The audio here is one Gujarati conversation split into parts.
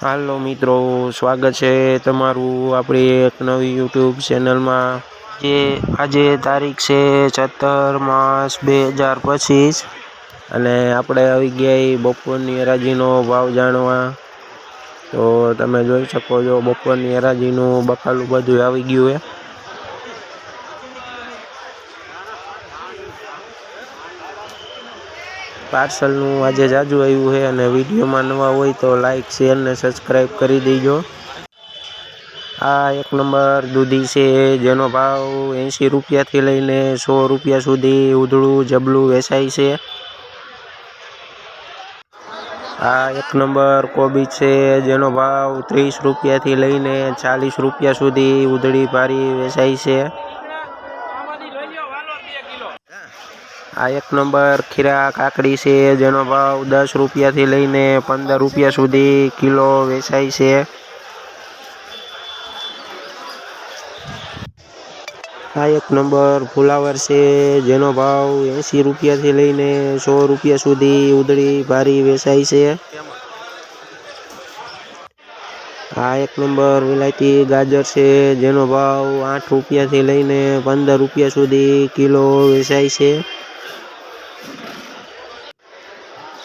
હાલો મિત્રો, સ્વાગત છે તમારું આપણી એક નવી યુટ્યુબ ચેનલમાં જે આજે તારીખ છે સત્તર માસ બે હજાર પચીસ અને આપણે આવી ગયા બપોરની હરાજીનો ભાવ જાણવા. તો તમે જોઈ શકો છો બપોરની હરાજીનું બકાલું બધું આવી ગયું છે. પાર્સલનું આજે જાજુ આવ્યું છે અને વિડીયોમાં નવા હોય તો લાઈક, શેર ને સબસ્ક્રાઈબ કરી દેજો. આ એક નંબર દૂધી છે જેનો ભાવ એંશી રૂપિયાથી લઈને સો રૂપિયા સુધી ઉધળું જબલું વેચાય છે. આ એક નંબર કોબી છે જેનો ભાવ ત્રીસ રૂપિયાથી લઈને ચાલીસ રૂપિયા સુધી ઉધળી પારી વેચાય છે. આ એક નંબર ખીરા કાકડી છે, જેનો ભાવ દસ રૂપિયાથી લઈને પંદર રૂપિયા સુધી કિલો વેચાય છે. આ એક નંબર ફુલાવર છે, જેનો ભાવ એંશી રૂપિયાથી લઈને સો રૂપિયા સુધી ઉદળી ભારી વેચાય છે. આ એક નંબર વિલાયતી ગાજર છે, જેનો ભાવ આઠ રૂપિયાથી લઈને પંદર રૂપિયા સુધી કિલો વેચાય છે.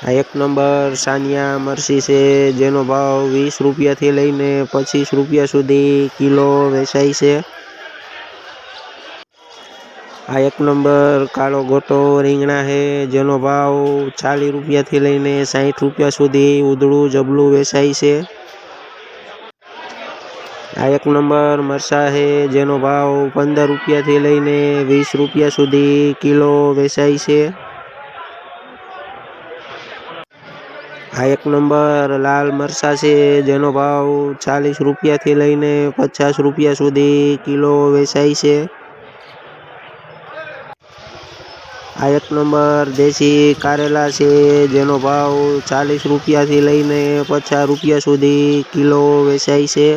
આ એક નંબર સાનિયા મરસી છે, જેનો ભાવ વીસ રૂપિયાથી લઈને પચીસ રૂપિયા સુધી કિલો વેચાય છે. આ એક નંબર કાળો ગોટો રીંગણા છે, જેનો ભાવ ચાલીસ રૂપિયાથી લઈને સાઠ રૂપિયા સુધી ઉધળું જબલું વેચાય છે. આ એક નંબર મરસા છે, જેનો ભાવ પંદર રૂપિયાથી લઈને વીસ રૂપિયા સુધી કિલો વેચાય છે. આ એક નંબર લાલ મરચાં છે, જેનો ભાવ ચાલીસ રૂપિયાથી લઈને પચાસ રૂપિયા સુધી કિલો વેચાય છે. આ એક નંબર દેશી કારેલા છે, જેનો ભાવ ચાલીસ રૂપિયાથી લઈને પચાસ રૂપિયા સુધી કિલો વેચાય છે.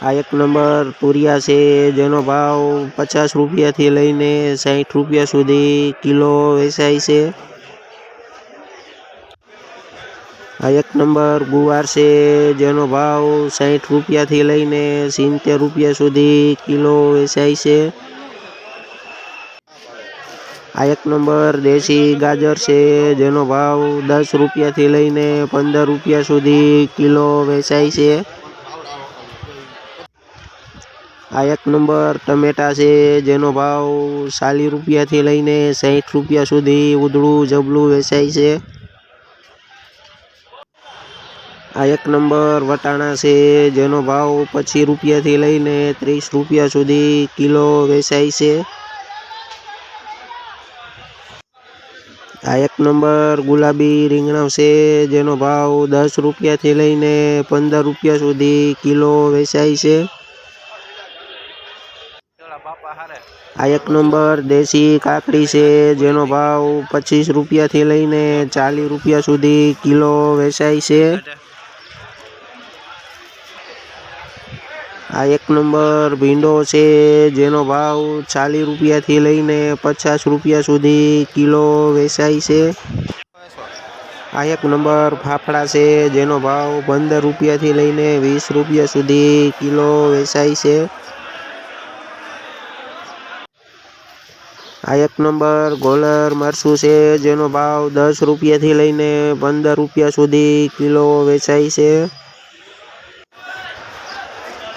આ એક નંબર તુરિયા છે, જેનો ભાવ પચાસ રૂપિયાથી લઈને સાઠ રૂપિયા સુધી કિલો વેચાય છે. આ એક નંબર ગુવાર છે, જેનો ભાવ સાઠ રૂપિયાથી લઈને સિત્તેર રૂપિયા સુધી કિલો વેચાય છે. આ એક નંબર દેશી ગાજર છે, જેનો ભાવ દસ રૂપિયાથી લઈને પંદર રૂપિયા સુધી કિલો વેચાય છે. આ એક નંબર ટમેટા છે, જેનો ભાવ ચાલીસ રૂપિયાથી લઈને સાઠ રૂપિયા સુધી ઉધળું જબલું વેચાય છે. આ એક નંબર વટાણા છે, જેનો ભાવ પચીસ રૂપિયાથી લઈને ત્રીસ રૂપિયા સુધી કિલો વેચાય છે. આ એક નંબર ગુલાબી રીંગણા છે, જેનો ભાવ દસ રૂપિયાથી લઈને પંદર રૂપિયા સુધી કિલો વેચાય છે. આ એક નંબર દેશી કાકડી છે, જેનો ભાવ પચીસ રૂપિયાથી લઈને ચાલીસ રૂપિયા સુધી કિલો વેચાય છે. આ એક નંબર ભીંડો છે, જેનો ભાવ ચાલીસ રૂપિયાથી લઈને પચાસ રૂપિયા સુધી કિલો વેચાય છે. આ એક નંબર ફાફડા છે, જેનો ભાવ પંદર રૂપિયાથી લઈને વીસ રૂપિયા સુધી કિલો વેચાય છે. આ એક નંબર ગોલર મરસું છે, જેનો ભાવ દસ રૂપિયાથી લઈને પંદર રૂપિયા સુધી કિલો વેચાય છે.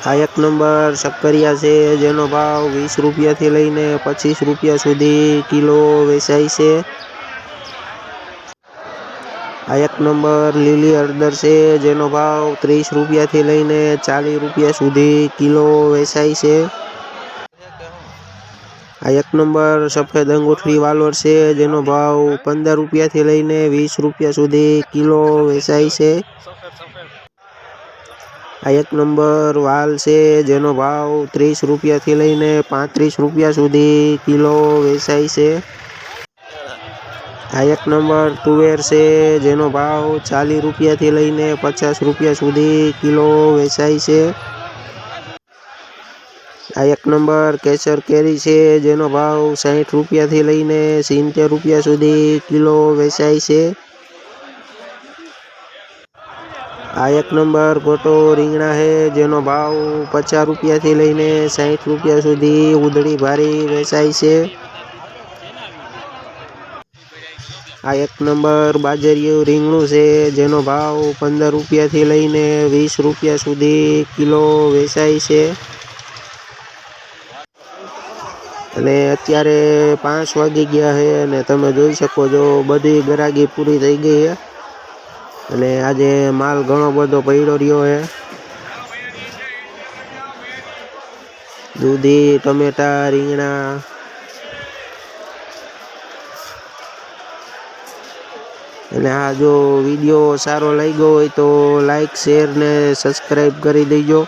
આ એક નંબર શક્કરિયા છે, જેનો ભાવ વીસ રૂપિયાથી લઈને પચીસ રૂપિયા સુધી કિલો વેચાય છે. આ એક નંબર લીલી હળદર છે, જેનો ભાવ ત્રીસ રૂપિયાથી લઈને ચાલીસ રૂપિયા સુધી કિલો વેચાય છે. આ એક નંબર સફેદ અંગૂઠી વાલોર છે, જેનો ભાવ પંદર રૂપિયાથી લઈને વીસ રૂપિયા સુધી કિલો વેચાય છે. આ એક નંબર વાલ છે જેનો ભાવ ત્રીસ રૂપિયાથી લઈને પાંત્રીસ રૂપિયા સુધી કિલો વેચાય છે. આ એક નંબર તુવેર છે જેનો ભાવ ચાલીસ રૂપિયાથી લઈને પચાસ રૂપિયા સુધી કિલો વેચાય છે. આ એક નંબર કેસર કેરી છે જેનો ભાવ સાઠ રૂપિયાથી લઈને સિત્તેર રૂપિયા સુધી કિલો વેચાય છે. આ એક નંબર ગોટો રીંગણા છે, જેનો ભાવ પચાસ રૂપિયાથી લઈને સાઠ રૂપિયા સુધી ઉધડી ભારી વેચાય છે. આ એક નંબર બાજરીયું રીંગણું છે, જેનો ભાવ પંદર રૂપિયાથી લઈને વીસ રૂપિયા સુધી કિલો વેચાય છે. અને અત્યારે પાંચ વાગી ગયા છે અને તમે જોઈ શકો છો, બધી ગરાગી પૂરી થઈ ગઈ છે. અને આજે માલ ઘણો બધો પડ્યો રહ્યો છે. દૂધી, ટમેટા, રીંગણા. અને આ જો વીડિયો સારો લાગ્યો હોય તો લાઈક, શેર ને સબસ્ક્રાઈબ કરી દેજો.